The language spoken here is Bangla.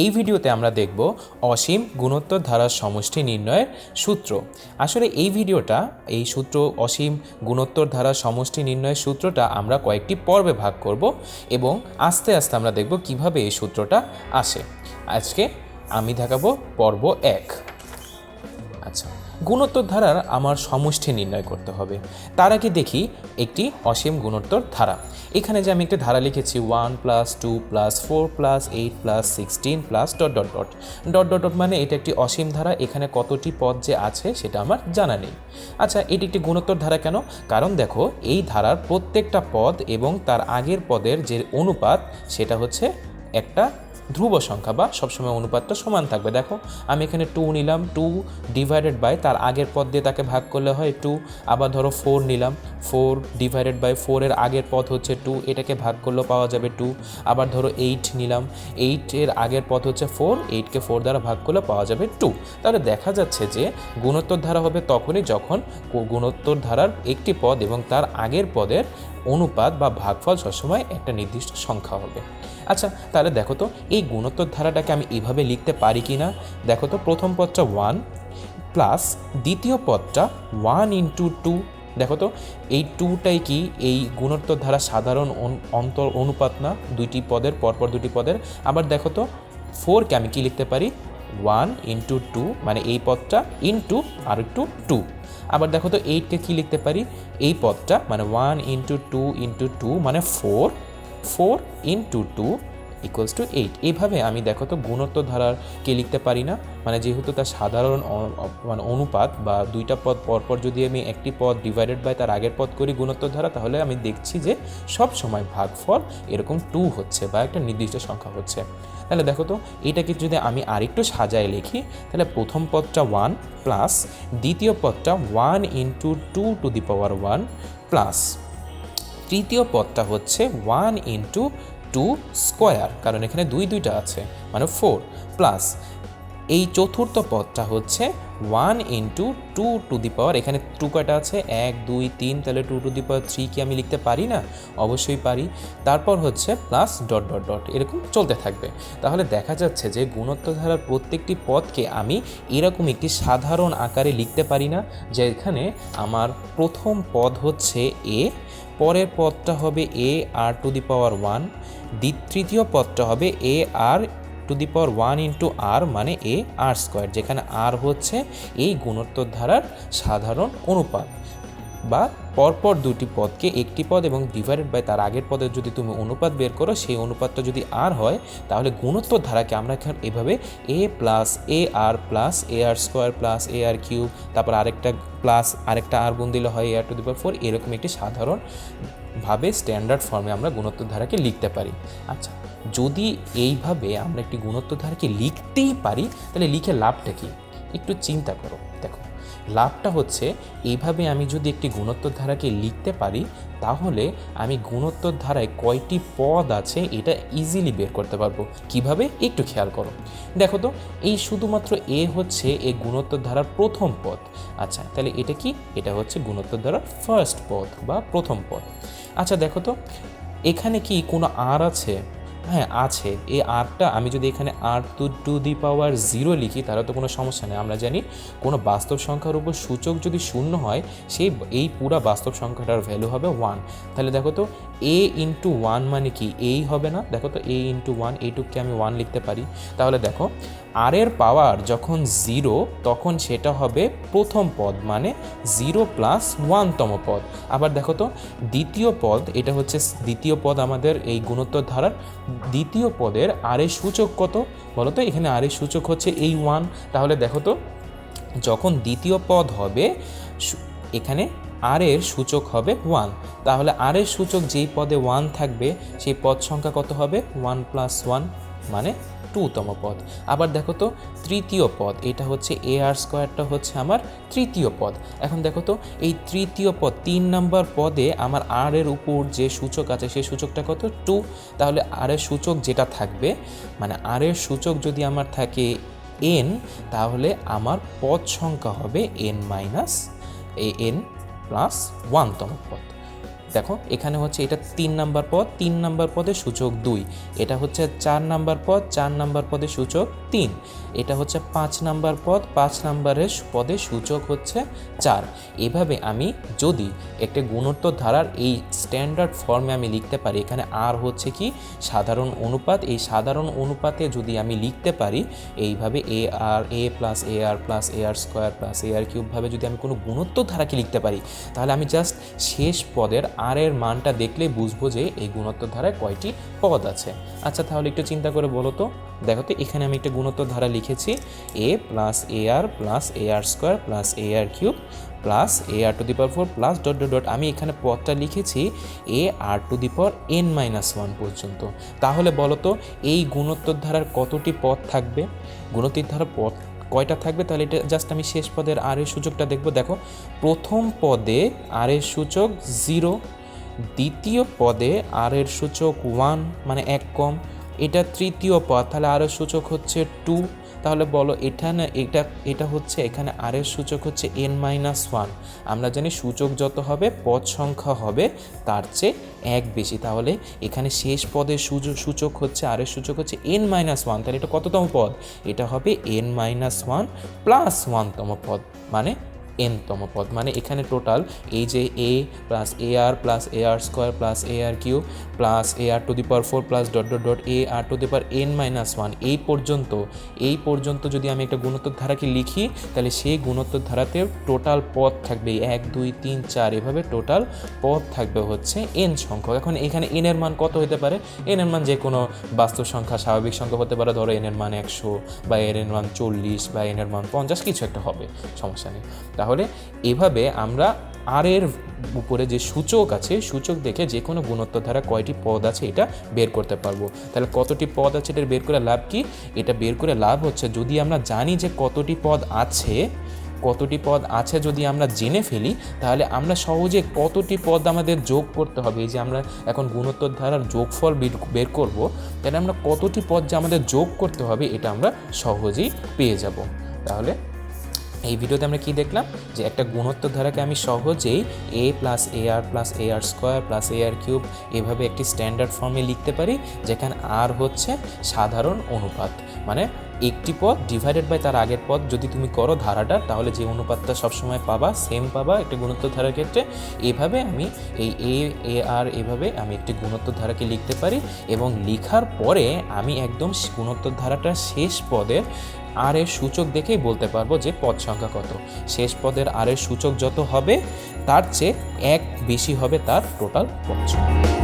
এই ভিডিওতে আমরা দেখব অসীম গুণোত্তর ধারার সমষ্টি নির্ণয়ের সূত্র। আসলে এই ভিডিওটা, এই সূত্র অসীম গুণোত্তর ধারার সমষ্টি নির্ণয়ের সূত্রটা আমরা কয়েকটি পর্বে ভাগ করব এবং আস্তে আস্তে আমরা দেখব কীভাবে এই সূত্রটা আসে। আজকে আমি দেখাবো পর্ব এক। গুণোত্তর ধারার আমার সমষ্টি নির্ণয় করতে হবে। তার আগে দেখি একটি অসীম গুণোত্তর ধারা এখানে যে আমি একটা ধারা লিখেছি one plus two plus four plus eight plus sixteen plus dot dot dot dot dot dot মানে এটা একটি অসীম ধারা, এখানে কতটি পদ যে আছে সেটা আমার জানা নেই। আচ্ছা এটি একটি গুণোত্তর ধারা কেন? কারণ দেখো, এই ধারার প্রত্যেকটা পদ এবং তার আগের পদের যে অনুপাত, সেটা হচ্ছে একটা ধ্রুব সংখ্যা বা সবসময় অনুপাতটা সমান থাকবে। দেখো, আমি এখানে টু নিলাম টু ডিভাইডেড বাই তার আগের পদ দিয়ে তাকে ভাগ করলে হয় টু আবার ধরো ফোর নিলাম ফোর ডিভাইডেড বাই ফোরের আগের পদ হচ্ছে টু এটাকে ভাগ করলেও পাওয়া যাবে টু আবার ধরো এইট নিলাম এইটের আগের পদ হচ্ছে ফোর এইটকে ফোর দ্বারা ভাগ করলে পাওয়া যাবে টু তাহলে দেখা যাচ্ছে যে গুণোত্তর ধারা হবে তখনই যখন গুণোত্তর ধারার একটি পদ এবং তার আগের পদের অনুপাত বা ভাগফল সবসময় একটা নির্দিষ্ট সংখ্যা হবে। আচ্ছা তাহলে দেখো তো, এই গুণোত্তর ধারাটাকে আমি এভাবে লিখতে পারি কি না? দেখো তো, প্রথম পদটা ওয়ান প্লাস দ্বিতীয় পদটা ওয়ান ইন্টু টু দেখো তো, এই টুটাই কি এই গুণোত্তর ধারা সাধারণ অন- অন্তর অনুপাত না? দুইটি পদের, পরপর দুটি পদের। আবার দেখো তো ফোরকে আমি কি লিখতে পারি? ওয়ান ইন্টু টু মানে এই পদটা ইন্টু আর একটু টু আবার দেখো তো এইটকে কি লিখতে পারি? এই পদটা মানে one into two into two মানে four four into two equals two eight এইভাবে আমি দেখো তো গুণোত্তর ধারাকে লিখতে পারি না। মানে যেহেতু তার সাধারণ মানে অনুপাত বা দুইটা পদ পরপর যদি আমি একটি পদ ডিভাইডেড বাই তার আগের পদ করি গুণোত্তর ধারা তাহলে আমি দেখছি যে সব সময় ভাগফল এরকম টু হচ্ছে বা একটা নির্দিষ্ট সংখ্যা হচ্ছে। তাহলে দেখো তো, এটাকে যদি আমি আরেকটু সাজায় লিখি, তাহলে প্রথম পদটা ওয়ান প্লাস দ্বিতীয় পদটা one into two to the power one plus তৃতীয় পদটা হচ্ছে ওয়ান ইন্টু টু স্কোয়ার কারণ এখানে দুই দুইটা আছে মানে ফোর প্লাস এই চতুর্থ পদটা হচ্ছে one into two to the power এখানে টু কয়টা আছে? এক, দুই, তিন, তাহলে two to the power three কি আমি লিখতে পারি না? অবশ্যই পারি। তারপর হচ্ছে প্লাস ডট ডট ডট এরকম চলতে থাকবে। তাহলে দেখা যাচ্ছে যে গুণোত্তর ধারার প্রত্যেকটি পদকে আমি এরকম একটি সাধারণ আকারে লিখতে পারি না যে এখানে আমার প্রথম পদ হচ্ছে এ পরের পদটা হবে A R to the power one তৃতীয় পদটা হবে A R to the power one into R মানে এ আর স্কোয়ার যেখানে আর হচ্ছে এই গুণোত্তর ধারার সাধারণ অনুপাত। বা পরপর দুটি পদকে একটি পদ এবং ডিভাইডেড বাই তার আগের পদের যদি তুমি অনুপাত বের করো, সেই অনুপাতটা যদি আর হয়, তাহলে গুণোত্তর ধারাকে আমরা এখন এভাবে A plus A R plus A R square plus A R cube তারপর আরেকটা প্লাস আরেকটা আর গুণ দিলে হয় এ R to the power four এরকম একটি সাধারণ ভাবে স্ট্যান্ডার্ড ফর্মে আমরা গুণোত্তর ধারাকে লিখতে পারি। আচ্ছা যদি এইভাবে আমরা একটি গুণোত্তর ধারাকে লিখতেই পারি, তাহলে লিখে লাভটা কি? একটু চিন্তা করো। দেখো লাভটা হচ্ছে এইভাবে আমি যদি একটি গুণোত্তর ধারাকে লিখতে পারি, তাহলে আমি গুণোত্তর ধারায় কয়টি পদ আছে এটা ইজিলি বের করতে পারব। কীভাবে? একটু খেয়াল করো। দেখো তো, এই শুধুমাত্র এ হচ্ছে এ গুণোত্তর ধারার প্রথম পদ। আচ্ছা তাহলে এটা কি? এটা হচ্ছে গুণোত্তর ধারার ফার্স্ট পদ বা প্রথম পদ। আচ্ছা দেখো তো, এখানে কি কোনো আর আছে? হ্যাঁ আছে। এই আরটা আমি যদি এখানে R to to the power zero লিখি, তাহলে তো কোনো সমস্যা নেই। আমরা জানি কোনো বাস্তব সংখ্যার উপর সূচক যদি শূন্য হয়, সেই, এই পুরা বাস্তব সংখ্যাটার ভ্যালু হবে ওয়ান তাহলে দেখো তো এ ইন্টু ওয়ান মানে কি? এই হবে না? দেখো তো এ ইন্টু ওয়ান এইটুককে আমি ওয়ান লিখতে পারি। তাহলে দেখো আর এর পাওয়ার যখন জিরো তখন সেটা হবে প্রথম পদ মানে জিরো প্লাস ওয়ানতম পদ। আবার দেখো তো, দ্বিতীয় পদ, এটা হচ্ছে দ্বিতীয় পদ আমাদের এই গুণোত্তর ধারার। দ্বিতীয় পদের আর এর সূচক কত? বলো তো, এখানে আর এর সূচক হচ্ছে এই ওয়ান তাহলে দেখো তো, যখন দ্বিতীয় পদ হবে এখানে আর এর সূচক হবে ওয়ান তাহলে আর এর সূচক যেই পদে ওয়ান থাকবে, সেই পদ সংখ্যা কত হবে? ওয়ান প্লাস ওয়ান মানে টুতম পদ। আবার দেখো তো, তৃতীয় পদ, এটা হচ্ছে এ আর স্কোয়ারটা হচ্ছে আমার তৃতীয় পদ। এখন দেখো তো, এই তৃতীয় পদ, তিন নম্বর পদে আমার আর এর উপর যে সূচক আছে, সেই সূচকটা কত? টু তাহলে আর এর সূচক যেটা থাকবে মানে আর এর সূচক যদি আমার থাকে এন তাহলে আমার পদ সংখ্যা হবে N minus A N plus ওয়ানতম পদ। দেখো, এখানে হচ্ছে এটা তিন নাম্বার পদ, তিন নাম্বার পদে সূচক দুই। এটা হচ্ছে চার নাম্বার পদ, চার নাম্বার পদে সূচক তিন। এটা হচ্ছে পাঁচ নাম্বার পদ, পাঁচ নাম্বারের পদে সূচক হচ্ছে চার। এভাবে আমি যদি একটা গুণোত্তর ধারার এই স্ট্যান্ডার্ড ফর্মে আমি লিখতে পারি। এখানে আর হচ্ছে কি? সাধারণ অনুপাত। এই সাধারণ অনুপাতে যদি আমি লিখতে পারি, এইভাবে A R A plus A R plus A R square plus A R কিউবভাবে যদি আমি কোনো গুণোত্তর ধারাকে লিখতে পারি, তাহলে আমি জাস্ট শেষ পদের আর এর মানটা দেখলেই বুঝব যে এই গুণোত্তর ধারায় কয়টি পদ আছে। আচ্ছা তাহলে একটু চিন্তা করে বলো তো। দেখো তো, এখানে আমি একটা গুণোত্তর ধারা লিখেছি। A plus A R plus A R square plus A R cube plus A R to the power four plus dot dot dot আমি এখানে পদটা লিখেছি A R to the power N minus one পর্যন্ত। তাহলে বলো তো এই গুণোত্তর ধারার কতটি পদ থাকবে? গুণোত্তর ধারার পদ কয়টা থাকবে? তাহলে এটা জাস্ট আমি শেষ পদের আর এর সূচকটা দেখব। দেখো, প্রথম পদে আর এর সূচক জিরো দ্বিতীয় পদে আর এর সূচক ওয়ান মানে এক কম। এটা তৃতীয় পদ, তাহলে আর এর সূচক হচ্ছে টু তাহলে বলো এটা না এটা এটা হচ্ছে, এখানে আর এর সূচক হচ্ছে এন মাইনাস ওয়ান আমরা জানি সূচক যত হবে, পদ সংখ্যা হবে, তার চেয়ে এক বেশি। তাহলে এখানে শেষ পদের সূচ- সূচক হচ্ছে আর এর সূচক হচ্ছে এন মাইনাস ওয়ান তাহলে এটা কততম পদ? এটা হবে এন মাইনাস ওয়ান প্লাস ওয়ানতম পদ। মানে এনতম পদ। মানে এখানে টোটাল এই যে A plus A R plus A R square plus A R cube plus A R to the power four plus dot dot dot A R to the power N minus one এই পর্যন্ত এই পর্যন্ত যদি আমি একটা গুণোত্তর ধারাকে লিখি, তাহলে সেই গুণোত্তর ধারাতে টোটাল পদ থাকবে এক, দুই, তিন, চার, এভাবে টোটাল পদ থাকবে হচ্ছে এন সংখ্যক। এখন এখানে এন এর মান কত হতে পারে? এন এর মান যে কোনো বাস্তব সংখ্যা, স্বাভাবিক সংখ্যা হতে পারে। ধরো এন এর মান একশো বা এন এর মান চল্লিশ বা এন এর মান পঞ্চাশ, কিছু একটা হবে, সমস্যা নেই। তাহলে এভাবে আমরা আর এর উপরে যে সূচক আছে, সূচক দেখে যে কোনো গুণোত্তর ধারা কয়টি পদ আছে এটা বের করতে পারব। তাহলে কতটি পদ আছে এটা বের করে লাভ কি? এটা বের করে লাভ হচ্ছে যদি আমরা জানি যে কতটি পদ আছে, কতটি পদ আছে যদি আমরা জেনে ফেলি, তাহলে আমরা সহজে কতটি পদ আমাদের যোগ করতে হবে। এই যে আমরা এখন গুণোত্তর ধারার যোগফল বের- বের করব, তাহলে আমরা কতটি পদ যে আমাদের যোগ করতে হবে এটা আমরা সহজেই পেয়ে যাব। তাহলে এই ভিডিওতে আমরা কি দেখলাম? যে একটা গুণোত্তর ধারাকে আমি সহজেই A plus A R plus A R square plus A R cube এভাবে একটি স্ট্যান্ডার্ড ফর্মে লিখতে পারি, যেখানে আর হচ্ছে সাধারণ অনুপাত। মানে একটি পদ ডিভাইডেড বাই তার আগের পদ যদি তুমি করো ধারাটা, তাহলে যে অনুপাতটা সবসময় পাবা সেম পাবা একটা গুণোত্তর ধারার ক্ষেত্রে। এভাবে আমি এই এ এ আর এভাবে আমি একটি গুণোত্তর ধারাকে লিখতে পারি এবং লেখার পরে আমি একদম গুণোত্তর ধারাটার শেষ পদের আর এর সূচক দেখেই বলতে পারব যে পদ সংখ্যা কত। শেষ পদের আর এর সূচক যত হবে, তার চেয়ে এক বেশি হবে তার টোটাল পদ সংখ্যা।